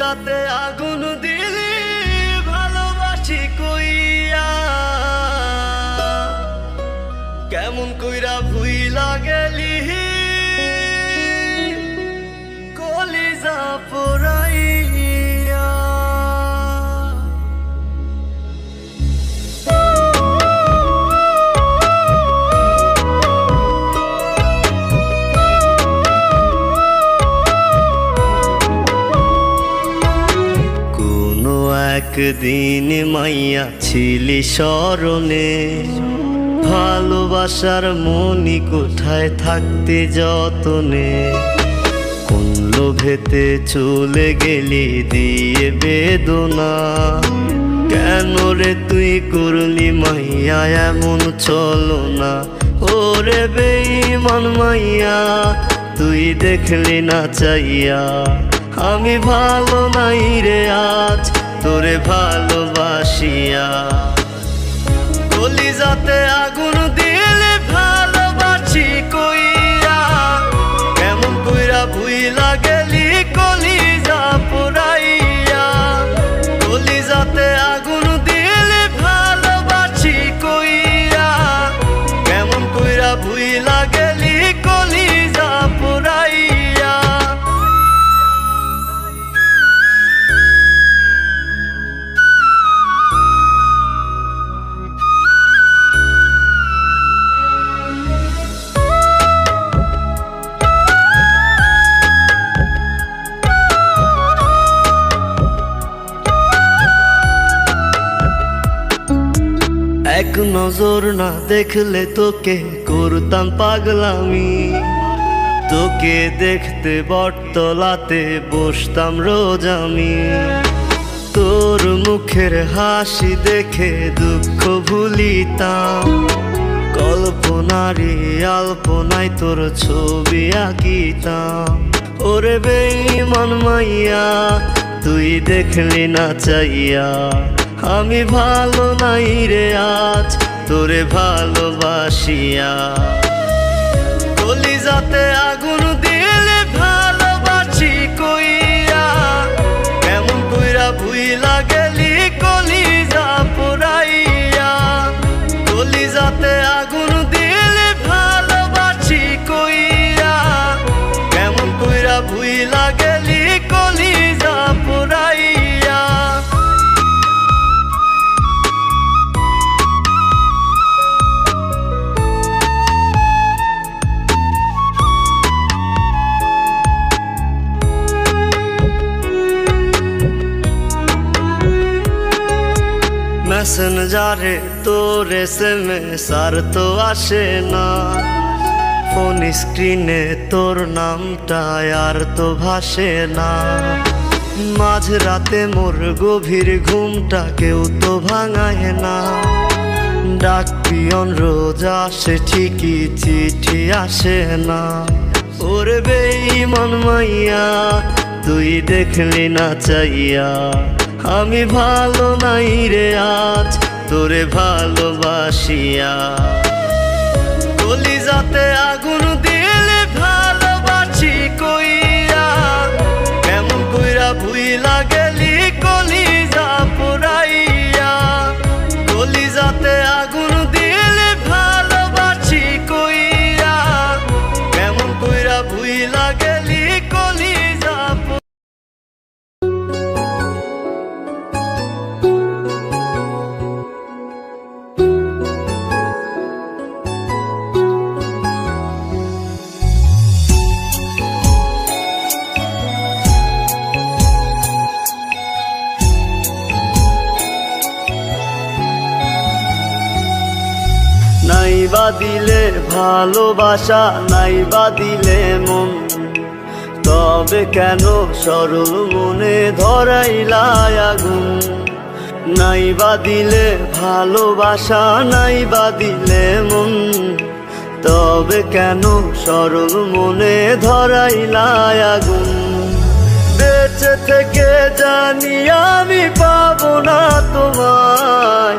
কলিজাতে আগুন দিলি একদিন মাইয়া ছিলি স্মরণে। ভালোবাসার মনি কোঠায় থাকতে যতনে? কোন লোভেতে চলে গেলি দিয়ে বেদনা? কেন রে তুই করলি মাইয়া এমন চলো না ওরে বেইমান মাইয়া, তুই দেখলি না চাইয়া। আমি ভালো নাই রে আজ তোরে ভালোবাসিয়া। কলিজাতে আগুন দিলে এক নজর না দেখলে তোকে করতাম পাগলামি। তোকে দেখতে বটতলাতে বসতাম রোজ আমি। তোর মুখের হাসি দেখে দুঃখ ভুলিতাম। কল্পনারি আল্পনায় তোর ছবি আঁকিতাম। ওরে বেইমান মাইয়া, তুই দেখলি না চাইয়া। আমি ভালো নাই রে আজ তোরে ভালোবাসিয়া কলিজাতে আগুন মেসেঞ্জারে তোর এস এম এস তো আসে না। ফোন স্ক্রিনে তোর নামটা আর তো ভাসে না। মাঝ রাতে মোর গভীর ঘুমটা কেউ তো ভাঙায় না। ডাক পিয়ন রোজ আসে, ঠিকই চিঠি আসে না। ওরে বেইমান মাইয়া, তুই দেখলি না চাইয়া। আমি ভালো নাই রে আজ তোরে ভালোবাসিয়া কলিজাতে আগুন বা দিলে ভালোবাসা নাই বা দিলে মন। তবে কেন সরল মনে ধরাইলাই আগুন? নাই বা দিলে ভালোবাসা নাই বা দিলে মন। তবে কেন সরল মনে ধরাইলাই আগুন? বেঁচে থেকে জানি আমি পাবো না তোমায়।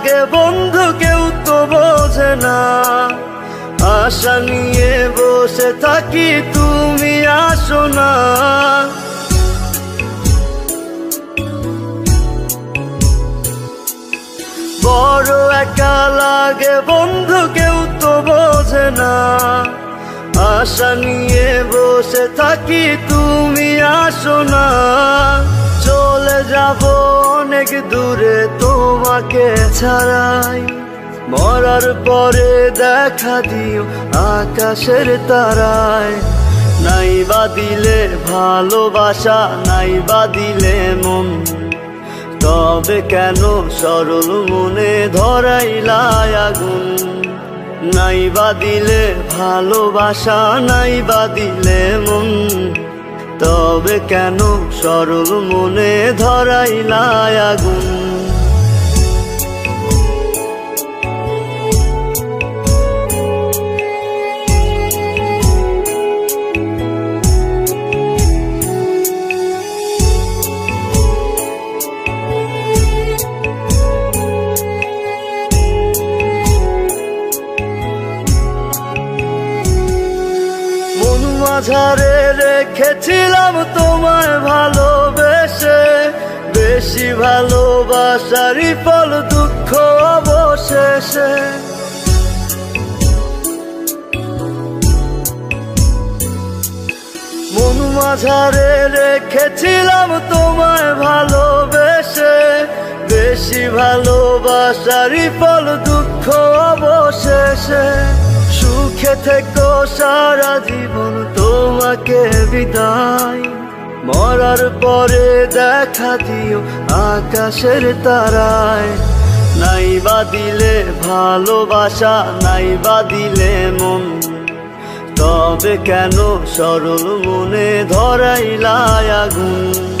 লাগে বন্ধু কেউ তো বোঝে না। আশা নিয়ে বসে থাকি, তুমি আসো না। বড় একা লাগে বন্ধু কেউ তো বোঝে না। আশা নিয়ে বসে থাকি, তুমি আসো না। চলে যাব অনেক দূরে তোমাকে ছাড়াই মরার পরে দেখা দিও আকাশের তারায়। নাই বা দিলে ভালোবাসা নাই বা দিলে মন। তবে কেন সরল মনে ধরাইলায় আগুন? নাই বা দিলে ভালোবাসা নাই বা দিলে মন। তবে কেন সরল মনে ধরাইলায় আগুন? মাঝারে রেখেছিলাম তোমায় ভালোবেসে। বেশি ভালোবাসারই ফল দুঃখ অবশেষে। মন মাঝারে রেখেছিলাম তোমায় ভালোবেসে। বেশি ভালোবাসারই ফল দুঃখ অবশেষে। সুখে থেকো, সারা জীবন তোমাকে বিদায়। মরার পরে দেখা দিও আকাশের তারায়। নাই বা দিলে ভালোবাসা নাই বা দিলে মন। তবে কেন সরল মনে ধরাইলায় আগুন?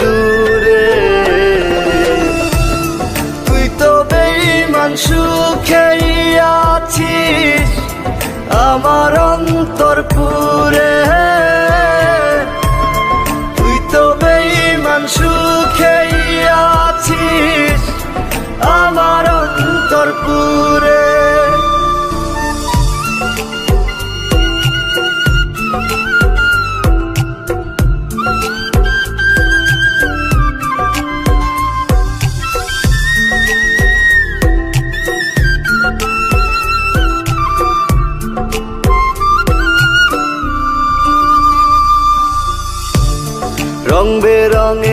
আমার অন্তর পুরে।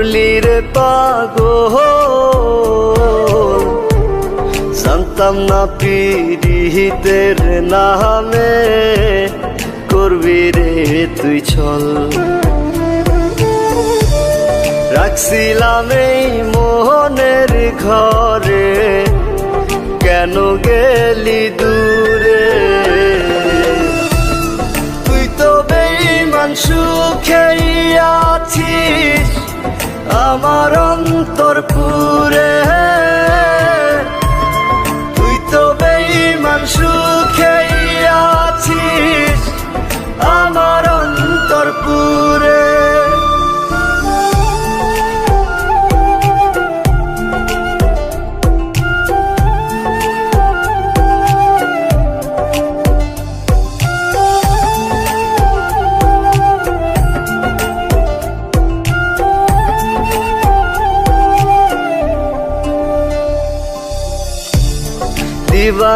করলি রে পাগো জানত জানতাম না পিরিহিতের নামে করবি রে তুই ছল রাখছিলাম এই মোহনের ঘরে, কেন গেলি দূরে? তুই তো বেইমান সুখেই আছিস। আমার অন্তর পুরে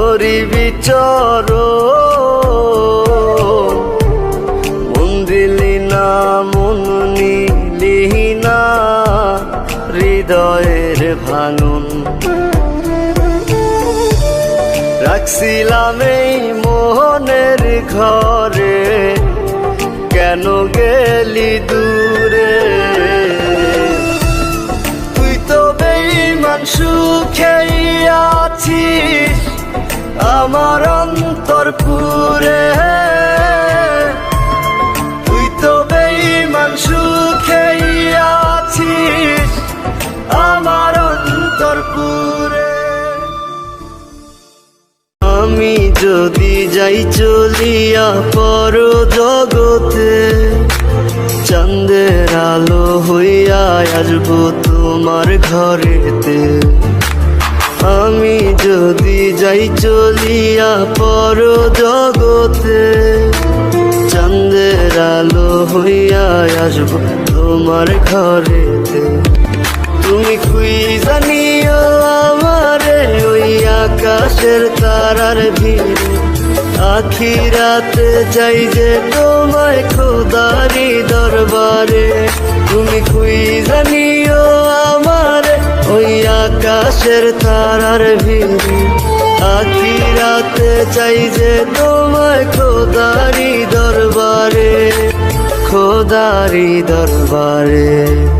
তোরি বিচর। মন না, মন নিলি না, হৃদয়ের ভাঙন। রাখছিলাম এই মোহনের ঘরে, কেন গেলি দূরে? তুই তো বেইমান সুখেই আছিস। আমার অন্তর পুরে। তুই তো বেইমান সুখেই আছিস আমার অন্তর পুরে। আমি যদি যাই চলিয়া পর জগতে চন্দের আলো হইয়া আসব তোমার ঘরেতে। আমি যদি যাই চলিয়া পর জগতে চন্দের আলো হইয়া আসব তোমার ঘরেতে। তুমি খুই জানিও আমারে ওই আকাশের তারার ভিড়? আখিরাতে যাই যে তোমায় খোদারি দরবারে, তুমি খুই জানিও আকাশের তারার ভিড়ে। আখি রাতে চাই যে তোমায় খোদারি দরবারে খোদারি দরবারে।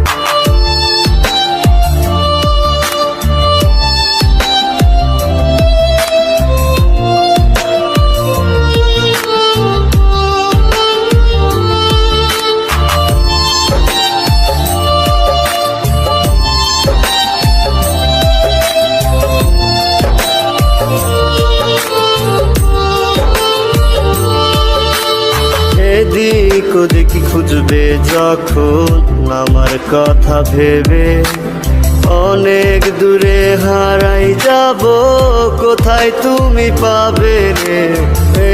এদিক ওদিক খুঁজবে যখন আমার কথা ভেবে। অনেক দূরে হারাই যাব, কোথায় তুমি পাবে রে?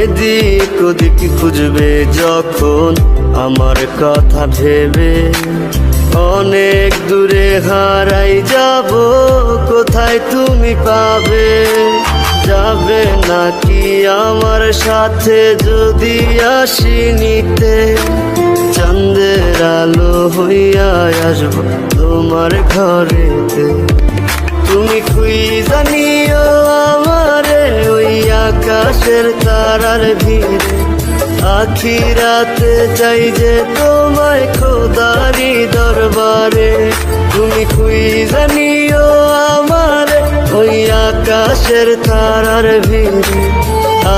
এদিক ওদিক খুঁজবে যখন আমার কথা ভেবে। অনেক দূরে হারাই যাব, কোথায় তুমি পাবে? যাবে নাকি আমার সাথে যদি আসি নিতে? চন্দের আলো হইয়া আসব তোমার ঘরেতে। তুমি খুই জানিও আমারে ওই আকাশের তারার ভিড়ে। আখিরাতে চাই যে তোমায় খোদারি দরবারে। তুমি খুই জানিও আমারে ওই আকাশের তারার ভিড়ে।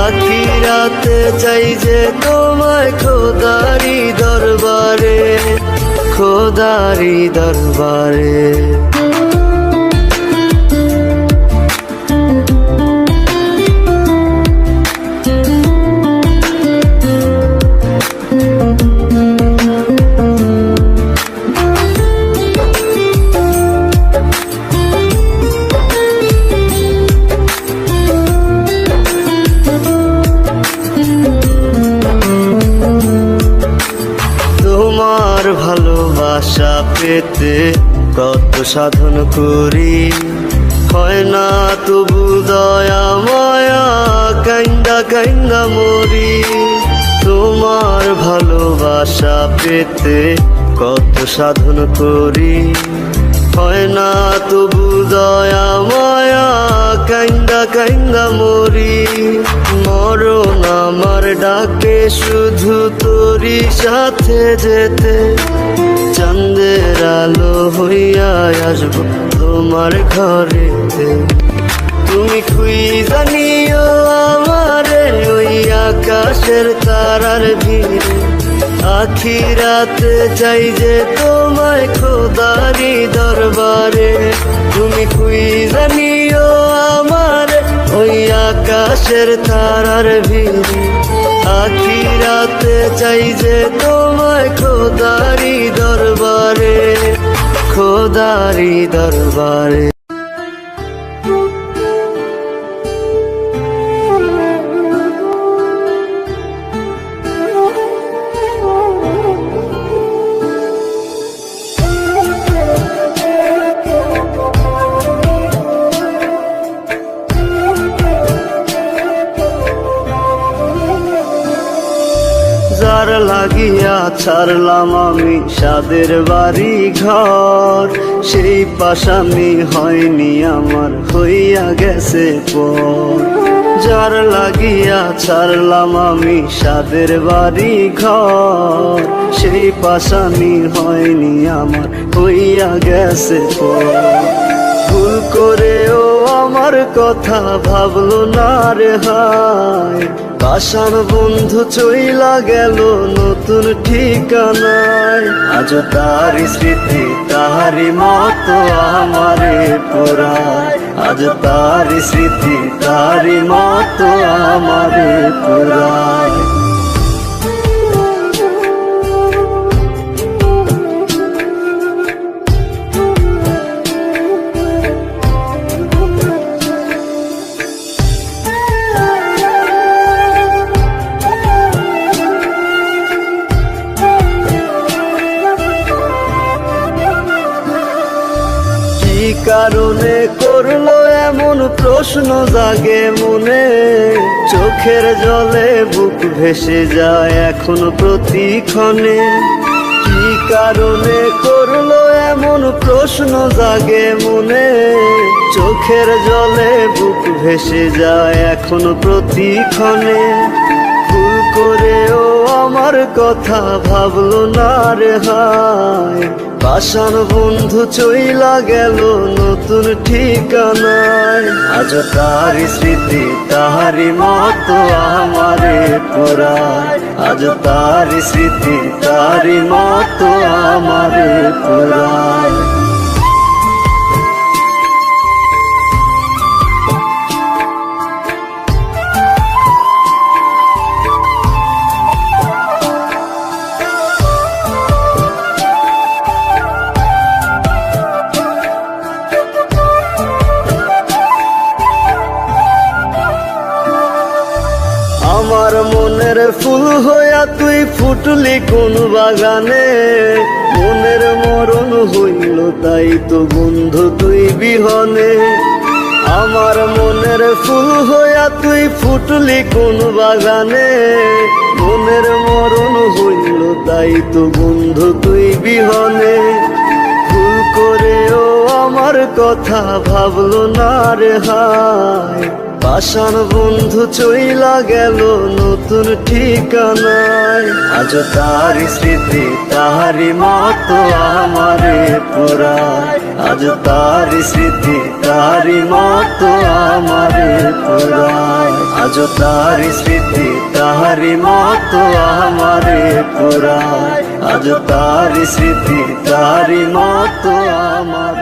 আকি রাতে চাই যে তোমায় খোদারি দরবারে খোদারি দরবারে। করি। হয় না তবু দয়া মায়া কাইন্দা কাইন্দা মরি। তোমার ভালোবাসা পেতে কত সাধন করি। হয় না তবু দয়া মায়া, কাইন্দা কাইন্দা মরি। মরণ আমার ডাকে, শুধু তোরই সাথে যেতে। চাঁদের আলো হইয়া আসব তোমার ঘরেতে। তুমি খুই জানিও আমারে, ওই আকাশের তারার ভিড়ে। আখি রাতে চাই যে তোমায় খোদারি দরবারে। তুমি খুই জানিও আমার ওই আকাশের তারার ভিড়ে। আখি রাতে চাই যে তোমায় খোদারি দরবারে খোদারি দরবারে। লাগিয়া ছাড়লাম আমি সাদের বাড়ি ঘর সেই পাশামি হয়নি আমার, হইয়া গেছে পর। যার লাগিয়া ছাড়লাম আমি সাদের বাড়ি ঘর সেই পাশামি হয়নি আমার, হইয়া গেছে পর। ভুল করেও আমার কথা ভাবলো না রে হায়। পাশান বন্ধু চইলা গেল নতুন ঠিকানায়। আজ তার স্মৃতি তাহারি মতো আমারে পুরায়। আজ তার স্মৃতি তাহারি মতো আমারে পুরায়। প্রশ্ন জাগে মনে, চোখের জলে বুক ভেসে যায় এখন প্রতিক্ষণে। কি কারণে করল এমন প্রশ্ন জাগে মনে, চোখের জলে বুক ভেসে যায় এখন প্রতিক্ষণে। ভুল করেও আমার কথা ভাবলো না রে হায়। পাশান বন্ধু চইলা গেল নতুন ঠিকানায়। আজ তার স্মৃতি তাহারি মতো আমারে পুরায়। আজ তার স্মৃতি তারি মতো আমারে পুরায়। বাগানে, মনের মরণ হইল তাই তো বন্ধু তুই বিহনে। আমার মনের ফুল হইয়া তুই ফুটলি কোন বাগানে, মনের মরণ হইল তাই তো বন্ধু তুই বিহনে। ভুল করেও আমার কথা ভাবলো না রে হায়। পাশান বন্ধু চইলা গেল নতুন ঠিকানায়, আজ তার স্মৃতি তাহারি মতো আমারে পুরায়। আজ তার স্মৃতি তাহারি মতো আমারে পুরায়। আজ তার স্মৃতি তাহারি মতো আমারে পুরায়। আজ তার স্মৃতি তাহারি মতো আমার